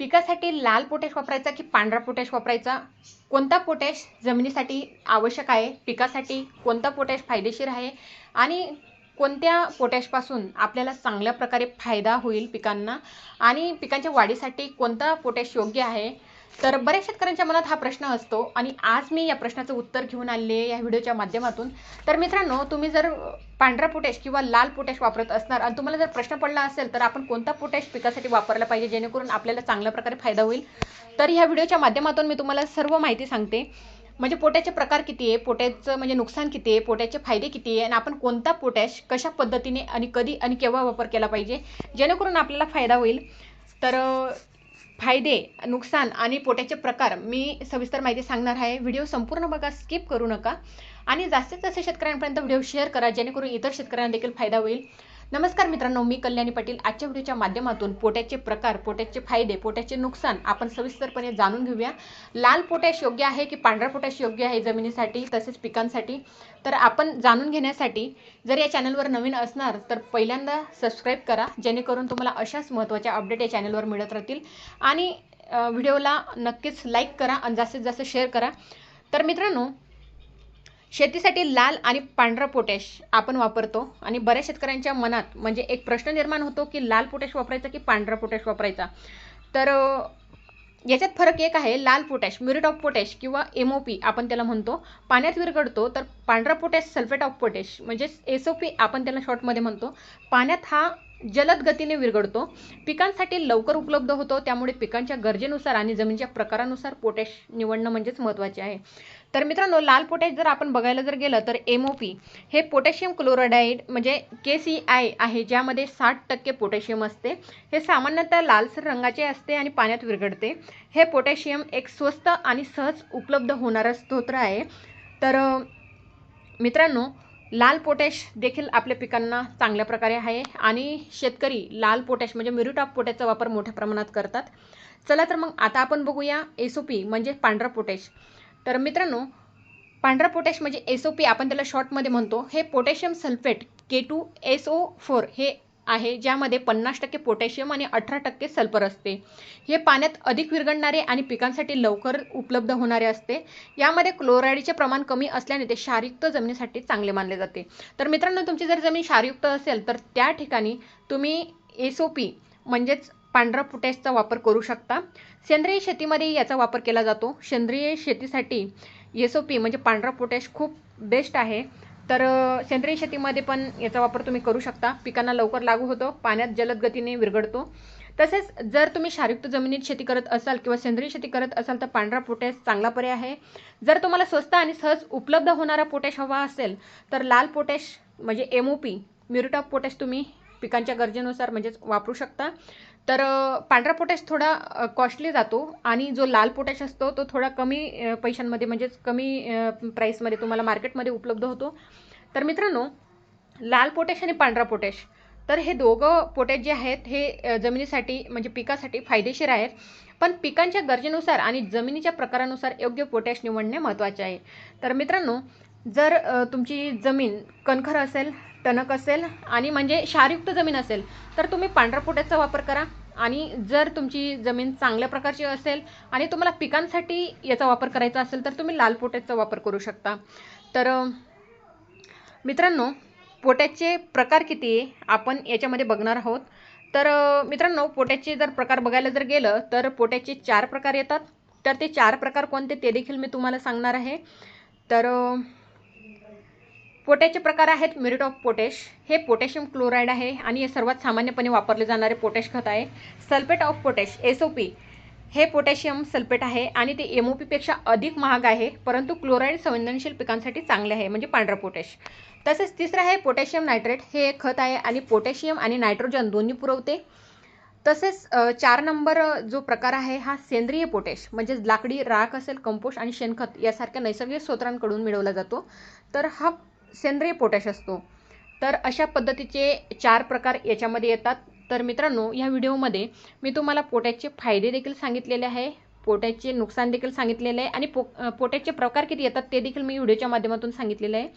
पिकासाठी लाल पोटॅश वापरायचा की पांढरा पोटॅश वापरायचा? कोणता पोटॅश जमिनीसाठी आवश्यक आहे? पिकासाठी कोणता पोटॅश फायदेशीर आहे? आणि कोणत्या पोटॅशपासून आपल्याला चांगल्या प्रकारे फायदा होईल पिकांना? आणि पिकांच्या वाढीसाठी कोणता पोटॅश योग्य आहे? तर बऱ्याच शेतकऱ्यांच्या मनात हा प्रश्न असतो आणि आज मी या प्रश्नाचं उत्तर घेऊन आले या व्हिडिओच्या माध्यमातून. तर मित्रांनो तुम्ही जर पांढरा पोटॅश किंवा लाल पोटॅश वापरत असणार आणि तुम्हाला जर प्रश्न पडला असेल तर आपण कोणता पोटॅश पिकासाठी वापरला पाहिजे जेणेकरून आपल्याला चांगल्या प्रकारे फायदा होईल? तर ह्या व्हिडिओच्या माध्यमातून मी तुम्हाला सर्व माहिती सांगते. म्हणजे पोट्याचे प्रकार किती आहे? पोट्याचं म्हणजे नुकसान किती आहे? पोट्याचे फायदे किती आहे? आणि आपण कोणता पोटॅश कशा पद्धतीने आणि कधी आणि केव्हा वापर केला पाहिजे? जेणेकरून आपल्याला फायदा होईल. तर फायदे नुकसान आणि पोट्याचे प्रकार मी सविस्तर माहिती सांगणार आहे. व्हिडिओ संपूर्ण बघा स्किप करू नका. आणि जास्तीत जास्त शेतकऱ्यांपर्यंत व्हिडिओ शेअर करा जेणेकरून इतर शेतकऱ्यांना देखील फायदा होईल. नमस्कार मित्रांनो मी कल्याणी पाटील. आजच्या व्हिडिओच्या माध्यमातून पोट्याचे प्रकार पोट्याचे फायदे पोट्याचे नुकसान आपण सविस्तरपणे जाणून घेऊया. लाल पोटॅश योग्य आहे की पांढरा पोटॅश योग्य आहे जमिनीसाठी तसेच पिकांसाठी? तर आपण जाणून घेण्यासाठी जर या चॅनलवर नवीन असणार तर पहिल्यांदा सबस्क्राईब करा जेणेकरून तुम्हाला अशाच महत्त्वाच्या अपडेट या चॅनलवर मिळत राहतील. आणि व्हिडिओला नक्कीच लाईक करा आणि जास्तीत जास्त शेअर करा. तर मित्रांनो शेतीसाठी लाल आणि पांढरा पोटॅश आपण वापरतो आणि बऱ्याच शेतकऱ्यांच्या मनात म्हणजे एक प्रश्न निर्माण होतो की लाल पोटॅश वापरायचा की पांढरा पोटॅश वापरायचा? तर याच्यात फरक एक आहे लाल पोटॅश म्युरेट ऑफ पोटॅश किंवा एम ओ पी आपण त्याला म्हणतो. पाण्यात विरघडतो तर पांढरा पोटॅश सल्फेट ऑफ पोटॅश म्हणजेच एस ओ पी आपण त्याला शॉर्टमध्ये म्हणतो. पाण्यात हा जलद गतीने विरघडतो पिकांसाठी लवकर उपलब्ध होतो त्यामुळे पिकांच्या गरजेनुसार आणि जमिनीच्या प्रकारानुसार पोटॅश निवडणं म्हणजेच महत्त्वाचे आहे. तर मित्रांनो लाल पोटॅश जर आपण बघायला जर गेलं तर एम ओ पी हे पोटॅशियम क्लोराडाईड म्हणजे के सी आय आहे ज्यामध्ये साठ टक्के पोटॅशियम असते. हे सामान्यतः लालसर रंगाचे असते आणि पाण्यात विरघडते हे पोटॅशियम एक स्वस्त आणि सहज उपलब्ध होणारं स्तोत्र आहे. तर मित्रांनो लाल पोटॅश देखील आपल्या पिकांना चांगल्या प्रकारे आहे आणि शेतकरी लाल पोटॅश म्हणजे म्युरिट ऑफ पोटॅशचा वापर मोठ्या प्रमाणात करतात. चला तर मग आता आपण बघूया एस ओ पी म्हणजे पांढरा पोटॅश. तर मित्रांनो पांढरा पोटॅश म्हणजे एस ओ पी आपण त्याला शॉर्टमध्ये म्हणतो. हे potassium sulphate K two S O four हे आहे ज्यामध्ये पन्नास टक्के पोटॅशियम आणि अठरा टक्के सल्फर असते. हे पाण्यात अधिक विरघडणारे आणि पिकांसाठी लवकर उपलब्ध होणारे असते. यामध्ये क्लोराईडचे प्रमाण कमी असल्याने ते क्षारयुक्त जमिनीसाठी चांगले मानले जाते. तर मित्रांनो तुमची जर जमीन क्षारयुक्त असेल तर त्या ठिकाणी तुम्ही एस ओ पी म्हणजेच पांढरा पोटॅशचा वापर करू शकता. सेंद्रिय शेतीमध्ये याचा वापर केला जातो. सेंद्रिय शेतीसाठी एस ओ पी म्हणजे पांढरा पोटॅश खूप बेस्ट आहे. तर सेंद्रिय शेतीमध्ये पण याचा वापर तुम्ही करू शकता. पिकांना लवकर लागू होतो. पाण्यात जलद गतीने विरघडतो तसेच जर तुम्ही क्षारयुक्त जमिनीत शेती करत असाल किंवा सेंद्रिय शेती करत असाल तर पांढरा पोटॅश चांगला पर्याय आहे. जर तुम्हाला स्वस्त आणि सहज उपलब्ध होणारा पोटॅश हवा असेल तर लाल पोटॅश म्हणजे M O P muriate of potash तुम्ही पिकांच्या गरजेनुसार म्हणजेच वापरू शकता. तर पांढरा पोटॅश थोडा कॉस्टली जातो आणि जो लाल पोटॅश असतो तो थोडा कमी पैशांमध्ये म्हणजेच कमी प्राईसमध्ये तुम्हाला मार्केटमध्ये उपलब्ध होतो. तर मित्रांनो लाल पोटॅश आणि पांढरा पोटॅश तर हे दोघं पोटॅश जे आहेत हे जमिनीसाठी म्हणजे पिकासाठी फायदेशीर आहेत. पण पिकांच्या गरजेनुसार आणि जमिनीच्या प्रकारानुसार योग्य पोटॅश निवडणे महत्त्वाचे आहे. तर मित्रांनो जर तुमची जमीन कणखर असेल टणक असेल आणि म्हणजे क्षारयुक्त जमीन असेल तर तुम्ही पांढऱ्या पोट्याचा वापर करा. आणि जर तुमची जमीन चांगल्या प्रकारची असेल आणि तुम्हाला पिकांसाठी याचा वापर करायचा असेल तर तुम्ही लाल पोट्याचा वापर करू शकता. तर मित्रांनो पोट्याचे प्रकार किती आहे आपण याच्यामध्ये बघणार आहोत. तर मित्रांनो पोट्याचे जर प्रकार बघायला जर गेलं तर पोट्याचे चार प्रकार येतात. तर ते चार प्रकार कोणते ते देखील मी तुम्हाला सांगणार आहे. तर पोटॅशचे प्रकार आहेत मेरिट ऑफ पोटॅश. हे पोटॅशियम क्लोराईड आहे आणि हे सर्वात सामान्यपणे वापरले जाणारे पोटॅश खत आहे. Sulphate of potash S O P हे पोटॅशियम सल्फेट आहे आणि ते एम ओ पीपेक्षा अधिक महाग आहे परंतु क्लोराईड संवेदनशील पिकांसाठी चांगले आहे म्हणजे पांढरा पोटॅश. तसेच तिसरं आहे पोटॅशियम नायट्रेट. हे एक खत आहे आणि पोटॅशियम आणि नायट्रोजन दोन्ही पुरवते. तसेच चार नंबर जो प्रकार आहे हा सेंद्रिय पोटॅश म्हणजे लाकडी राख असेल कंपोस्ट आणि शेणखत यासारख्या नैसर्गिक स्रोतांकडून मिळवला जातो. तर हा सेंद्रिय पोटॅश असतो. तर अशा पद्धतीचे चार प्रकार याच्यामध्ये येतात. तर मित्रांनो या व्हिडिओमध्ये मी तुम्हाला पोटॅशचे फायदे देखील सांगितलेले आहे पोटॅशचे नुकसान देखील सांगितलेले आहे आणि पो पोटॅशचे प्रकार किती येतात ते देखील मी व्हिडिओच्या माध्यमातून सांगितलेलं आहे.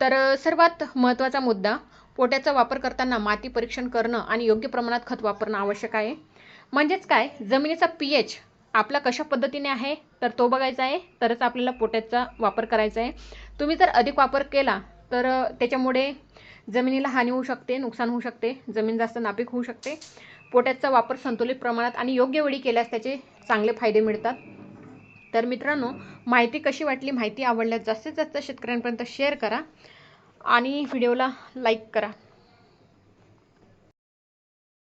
तर सर्वात महत्त्वाचा मुद्दा पोट्याचा वापर करताना माती परीक्षण करणं आणि योग्य प्रमाणात खत वापरणं आवश्यक आहे. म्हणजेच काय? जमिनीचा पी एच आपला कशा पद्धतीने आहे तर तो बघायचा आहे. तरच आपल्याला पोटॅशचा वापर करायचा आहे. तुम्ही जर अधिक वापर केला तर त्याच्यामुळे जमिनीला हानी होऊ शकते नुकसान होऊ शकते जमीन जास्त नापीक होऊ शकते. पोटॅशचा वापर संतुलित प्रमाणात आणि योग्य वेळी केल्यास त्याचे चांगले फायदे मिळतात. तर मित्रांनो माहिती कशी वाटली? माहिती आवडल्यास जास्तीत जास्त शेतकऱ्यांपर्यंत शेअर करा आणि व्हिडिओला लाईक करा.